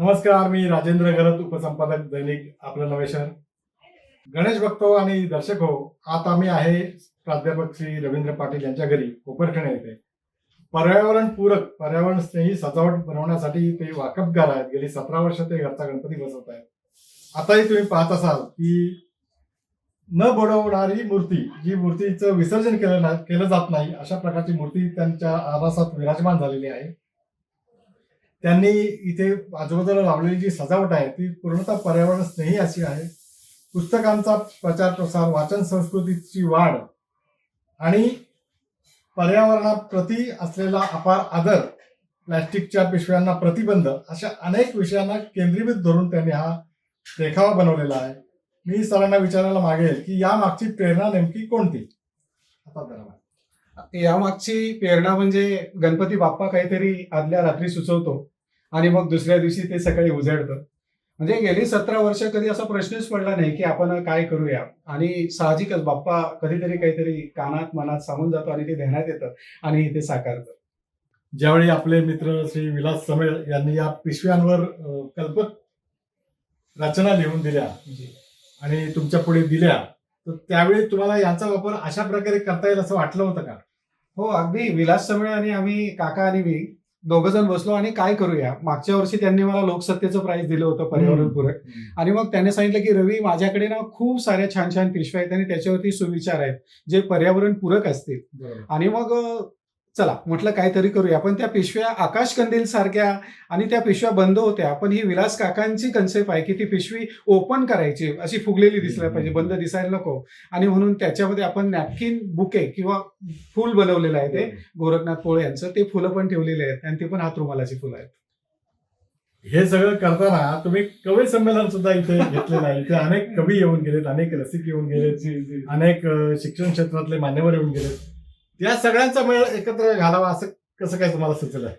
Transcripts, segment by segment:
नमस्कार मी राजेंद्र गरत उपसंपादक दैनिक आपलं नवे शहर गणेश भक्त आणि दर्शक हो आता मी आहे प्राध्यापक श्री रवींद्र पाटील यांच्या घरी कोपरखणे येथे. पर्यावरण पूरक पर्यावरण स्नेही सजावट बनवण्यासाठी ते वाकफगार आहेत. गेली सतरा वर्ष ते घरचा गणपती बसवत आहेत. आताही तुम्ही पाहत असाल की न बडवणारी मूर्ती जी मूर्तीचं विसर्जन केलं केलं जात नाही अशा प्रकारची मूर्ती त्यांच्या आवासात विराजमान झालेली आहे. त्यांनी इथे आजूबाजूला लावलेली जी सजावट आहे ती पूर्णतः पर्यावरण स्नेही अशी आहे. पुस्तकांचा प्रचार प्रसार वाचन संस्कृतीची वाढ आणि पर्यावरणाप्रती असलेला अपार आदर प्लॅस्टिकच्या पिशव्यांना प्रतिबंध अशा अनेक विषयांना केंद्रीभूत धरून त्यांनी हा देखावा बनवलेला आहे. मी सरांना विचारायला मागेल की या मागची प्रेरणा नेमकी कोणती? आता यामागची प्रेरणा म्हणजे गणपती बाप्पा काहीतरी आदल्या रात्री सुचवतो. आणि मग दुसऱ्या दिवशी ते सकाळी उजाडतं म्हणजे गेली सतरा वर्ष कधी असा प्रश्नच पडला नाही की आपण काय करूया. आणि साहजिकच बाप्पा कधीतरी काहीतरी कानात मनात सांगून जातो आणि ते ध्यानात येतं आणि ते साकारतं. ज्यावेळी आपले मित्र श्री विलास समेळ यांनी या पिशव्यांवर कल्पक रचना लिहून दिल्या आणि तुमच्यापुढे दिल्या तर त्यावेळी तुम्हाला यांचा वापर अशा प्रकारे करता येईल असं वाटलं होतं का? हो अगदी. विलास समळे आणि आम्ही काका आणि मी दोघ जण बसलो आणि काय करूया? मागच्या वर्षी त्यांनी मला लोकसत्तेचं प्राईज दिलं होतं पर्यावरणपूरक आणि मग त्याने सांगितलं की रवी माझ्याकडे ना खूप साऱ्या छान छान पिशव्या आहेत आणि त्याच्यावरती सुविचार आहेत जे पर्यावरण पूरक असतील. आणि मग चला म्हटलं काहीतरी करूया. पण त्या पिशव्या आकाश कंदील सारख्या आणि त्या पिशव्या बंद होत्या. पण ही विलास काकांची कन्सेप्ट आहे की ती पिशवी ओपन करायची. अशी फुगलेली दिसल्या पाहिजे. बंद दिसायला नको. आणि म्हणून त्याच्यामध्ये आपण नॅपकिन बुके किंवा फूल बनवलेलं आहे ते. गोरखनाथ पोळे यांचं. ते फुलं पण ठेवलेले आहेत आणि ते पण हात रुमालाची फुलं आहेत. हे सगळं करताना तुम्ही कवी संमेलन सुद्धा इथे घेतलेलं आहे. इथे अनेक कवी येऊन गेलेत अनेक रसिक येऊन गेलेत. अनेक शिक्षण क्षेत्रातले मान्यवर येऊन गेलेत. या सगळ्यांचा मेळ एकत्र घालावा असं कसं काय तुम्हाला सुचलं?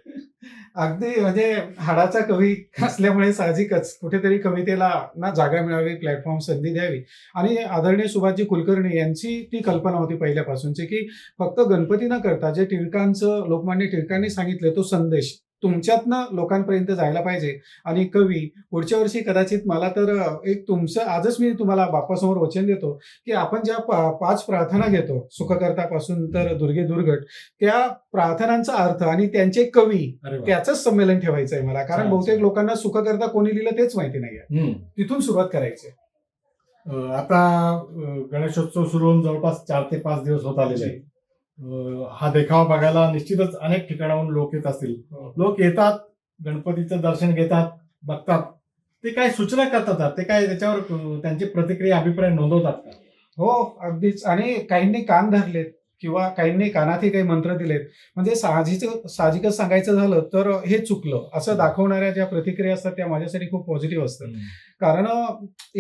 अगदी म्हणजे हाडाचा कवी असल्यामुळे साहजिकच कुठेतरी कवितेला ना जागा मिळावी प्लॅटफॉर्म संधी द्यावी. आणि आदरणीय सुभाषजी कुलकर्णी यांची ती कल्पना होती पहिल्यापासूनची की फक्त गणपती न करता जे टिळकांचं लोकमान्य टिळकांनी सांगितलं तो संदेश तुमच्यातनं लोकांपर्यंत जायला पाहिजे आणि कवी पुढच्या वर्षी कदाचित मला तर एक तुमचं आजच मी तुम्हाला बाप्पासमोर वचन देतो की आपण ज्या पाच प्रार्थना घेतो सुखकर्तापासून तर दुर्गे दुर्घट त्या प्रार्थनांचा अर्थ आणि त्यांचे कवी. त्याचंच संमेलन ठेवायचं आहे मला कारण बहुतेक. लोकांना सुखकर्ता कोणी लिहिलं तेच माहिती नाहीये. तिथून सुरुवात करायची आता गणेशोत्सव सुरू होऊन जवळपास चार ते पाच दिवस होत आलेले आहे हा देखावा बघायला निश्चितच अनेक ठिकाणाहून लोक येत असतील. लोक येतात गणपतीचं दर्शन घेतात बघतात. ते काय सूचना करतात ते काय त्याच्यावर त्यांची प्रतिक्रिया अभिप्राय नोंदवतात का? हो अगदीच. आणि काहींनी कान धरलेत किंवा काहींनी कानातही काही मंत्र दिलेत. म्हणजे साहजिक साहजिकच सांगायचं झालं तर हे चुकलं. असं दाखवणाऱ्या ज्या प्रतिक्रिया असतात त्या माझ्यासाठी खूप पॉझिटिव्ह असतात. कारण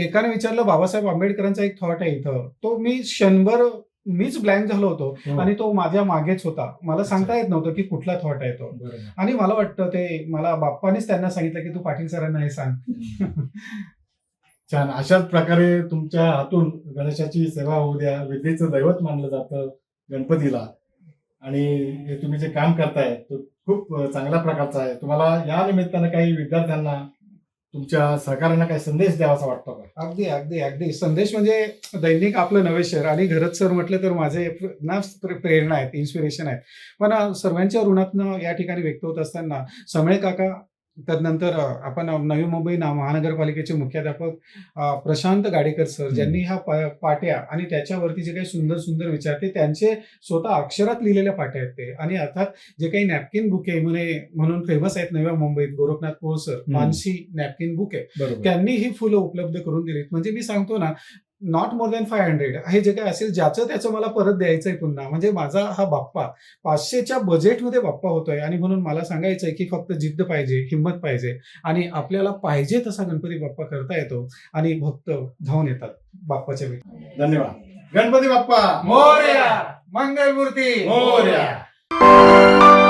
एकाने विचारलं बाबासाहेब आंबेडकरांचा एक थॉट आहे इथं. तो मी क्षणभर मीच ब्लँक झालो होतो हो. आणि तो माझ्या मागेच होता. मला सांगता येत नव्हतं की कुठला थॉट आहे तो. आणि मला वाटतं ते मला बाप्पानेच त्यांना सांगितलं की तू पाटील सरांना हे सांग. छान. अशाच प्रकारे तुमच्या हातून गणेशाची सेवा होऊ द्या. विद्येचं दैवत मानलं जातं गणपतीला. आणि तुम्ही जे काम करताय तो खूप चांगल्या प्रकारचा आहे. तुम्हाला या निमित्तानं काही विद्यार्थ्यांना तुमच्या सहकार्यांना काही संदेश द्यावासा वाटतो का? अगदी अगदी अगदी. संदेश म्हणजे दैनिक आपलं नवे शहर आणि घरच सर म्हटलं तर माझे ना प्रेरणा आहेत इन्स्पिरेशन आहेत. पण सर्वांच्या ऋणातनं या ठिकाणी व्यक्त होत असताना समळे काका तदनंतर अं, आपण नवी मुंबई महानगरपालिकेचे मुख्याध्यापक प्रशांत गाडेकर सर ज्यांनी ह्या पाट्या आणि त्याच्यावरती जे काही सुंदर सुंदर विचार ते त्यांचे स्वतः अक्षरात लिहिलेल्या पाट्या आहेत ते. आणि अर्थात जे काही नॅपकिन बुके म्हणे म्हणून फेमस आहेत नव्या मुंबईत गोरखनाथ पोळसर मानसी नॅपकिन बुके बरोबर. त्यांनी ही फुलं उपलब्ध करून दिलीत. म्हणजे मी सांगतो ना not more than five hundred हे जे काय असेल ज्याचं त्याचं मला परत द्यायचंय पुन्हा. म्हणजे माझा हा बाप्पा पाचशेच्या बजेटमध्ये बाप्पा होतोय आणि म्हणून मला सांगायचंय की फक्त जिद्द पाहिजे हिंमत पाहिजे आणि आपल्याला पाहिजे तसा गणपती बाप्पा करता येतो आणि भक्त धावून येतात बाप्पाच्या वेळी. धन्यवाद. गणपती बाप्पा मोर्या! मंगलमूर्ती! मोरया!